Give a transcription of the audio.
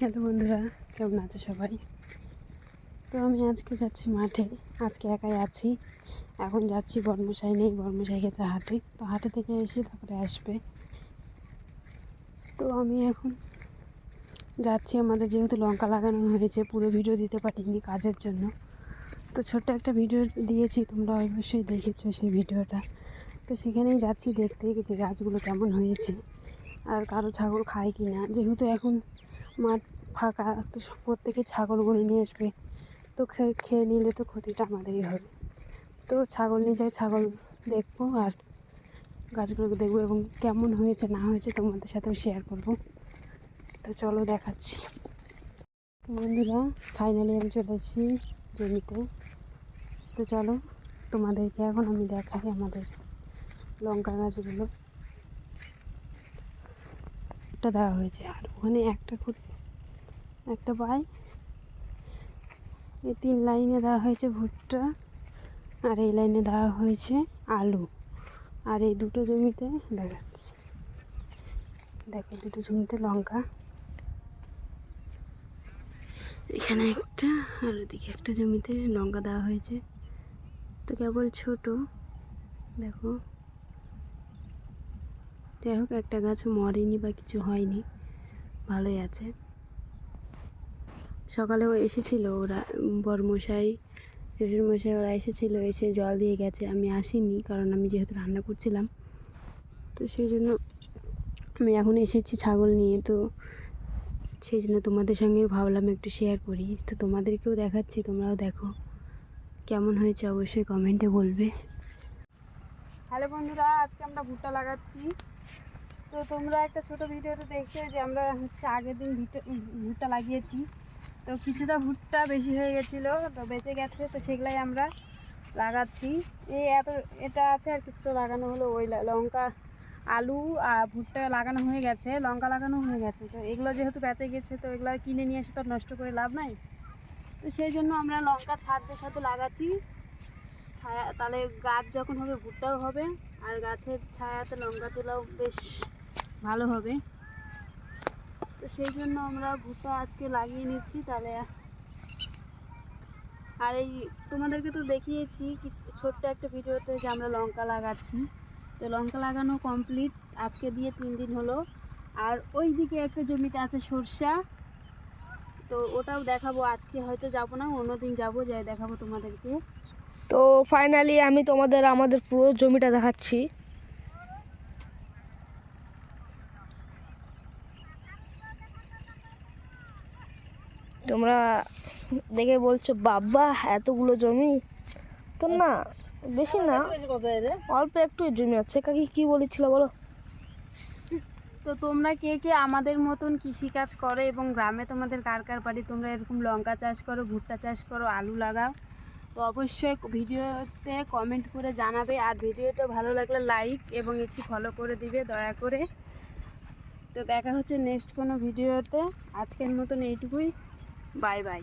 Hello বন্ধুরা, কেমন আছে সবাই? তো আমি আজকে যাচ্ছি মাঠে, আজকে একাই আছি। এখন যাচ্ছি বর্মশাই নেই বর্মশাই গেছে হাটে। তো হাটে থেকে এসে তারপরে আসবে। তো আমি এখন যাচ্ছি, আমাদের যেহেতু লঙ্কা লাগানো হয়েছে, পুরো ভিডিও দিতে পারিনি কাজের জন্য। তো ছোট্ট একটা ভিডিও দিয়েছি, তোমরা অবশ্যই দেখেছ সেই ভিডিওটা। তো সেখানেই যাচ্ছি, দেখতে যে গাছগুলো কেমন হয়েছে। আর কারও ছাগল খায় কি না। যেহেতু এখন মাঠ ফাঁকা, তো প্রত্যেকে ছাগলগুলো নিয়ে আসবে। তো খেয়ে খেয়ে নিলে তো ক্ষতিটা আমাদেরই হবে। তো ছাগল নিয়ে যাই, ছাগল দেখব আর গাছগুলোকে দেখব এবং কেমন হয়েছে, না হয়েছে তোমাদের সাথেও শেয়ার করব। তো চলো দেখাচ্ছি। বন্ধুরা ফাইনালি আমি চলে এসেছি জমিতে। তো চলো তোমাদেরকে এখন আমি দেখাই আমাদের লঙ্কা গাছগুলো। একটা দেওয়া হয়েছে। আর ওখানে একটা একটা পাই এই তিন লাইনে দেওয়া হয়েছে ভুট্টা, আর এই লাইনে দেওয়া হয়েছে আলু। আর এই দুটো জমিতে, দেখাচ্ছি। দেখো দুটো জমিতে লঙ্কা। এখানে একটা, আর ওদিকে একটা জমিতে লঙ্কা দেওয়া হয়েছে। তো কেবল ছোট। দেখো যাই হোক, একটা গাছ মরেনি বা কিছু হয়নি। ভালোই আছে। সকালেও এসেছিল ওরা, বরমশাই, শ্বশুরমশাই ওরা এসেছিল, এসে জল দিয়ে গেছে। আমি আসিনি কারণ আমি যেহেতু রান্না করছিলাম। তো সেই জন্য আমি এখন এসেছি ছাগল নিয়ে। তো সেই জন্য তোমাদের সঙ্গে ভাবলাম একটু শেয়ার করি। তো তোমাদেরকেও দেখাচ্ছি, তোমরাও দেখো। কেমন হয়েছে অবশ্যই কমেন্টে বলবে। হ্যালো বন্ধুরা, আজকে আমরা ভুট্টা লাগাচ্ছি। তো তোমরা একটা ছোট ভিডিওতে দেখছ যে আমরা হচ্ছে আগের দিন ভিটে- ভুট্টা লাগিয়েছি। তো কিছুটা ভুট্টা বেশি হয়ে গেছিল, তো বেঁচে গেছে, তো সেগুলাই আমরা লাগাচ্ছি। এই এত, এটা আছে আর কিছুটা লাগানো হলো, ওই লঙ্কা, আলু আর ভুট্টা লাগানো হয়ে গেছে, লঙ্কা লাগানো হয়ে গেছে। তো এগুলো যেহেতু বেঁচে গেছে, তো এগুলো কিনে নিয়ে এসে তো নষ্ট করে লাভ নাই। তো সেই জন্য আমরা লঙ্কার সাথে সাথে লাগাচ্ছি। ছায়া, তাহলে গাছ যখন হবে ভুট্টাও হবে, আর গাছের ছায়াতে লঙ্কা তোলাও বেশ ভালো হবে। তো সেই জন্য আমরা ভুট্টা আজকে লাগিয়ে নিচ্ছি, তাহলে আর এই তোমাদেরকে তো দেখিয়েছি ছোট্ট একটা ভিডিওতে যে আমরা লঙ্কা লাগাচ্ছি। তো লঙ্কা লাগানো কমপ্লিট আজকে দিয়ে তিন দিন হলো। আর ওই দিকে একটা জমিতে আছে সর্ষা। তো ওটাও দেখাবো, আজকে হয়তো যাব না, অন্যদিন যাব, যাই দেখাবো তোমাদেরকে। তো ফাইনালি আমি তোমাদের আমাদের পুরো জমিটা দেখাচ্ছি। তোমরা দেখে বলছো বাবা এতগুলো জমি? তো না বেশি না অল্প একটু জমি আছে। কাকি কি বলেছিল বলো? তো তোমরা কে কে আমাদের মতন কৃষিকাজ করো এবং গ্রামে তোমাদের কার কার বাড়ি? তোমরা এরকম লঙ্কা চাষ করো ভুট্টা চাষ করো আলু লাগাও। তো অবশ্যই ভিডিওতে কমেন্ট করে জানাবে। আর ভিডিওটা ভালো লাগলে লাইক এবং একটু ফলো করে দিবে, দয়া করে। তো দেখা হচ্ছে নেক্সট কোনো ভিডিওতে। আজকের মতন এইটুকুই। Bye bye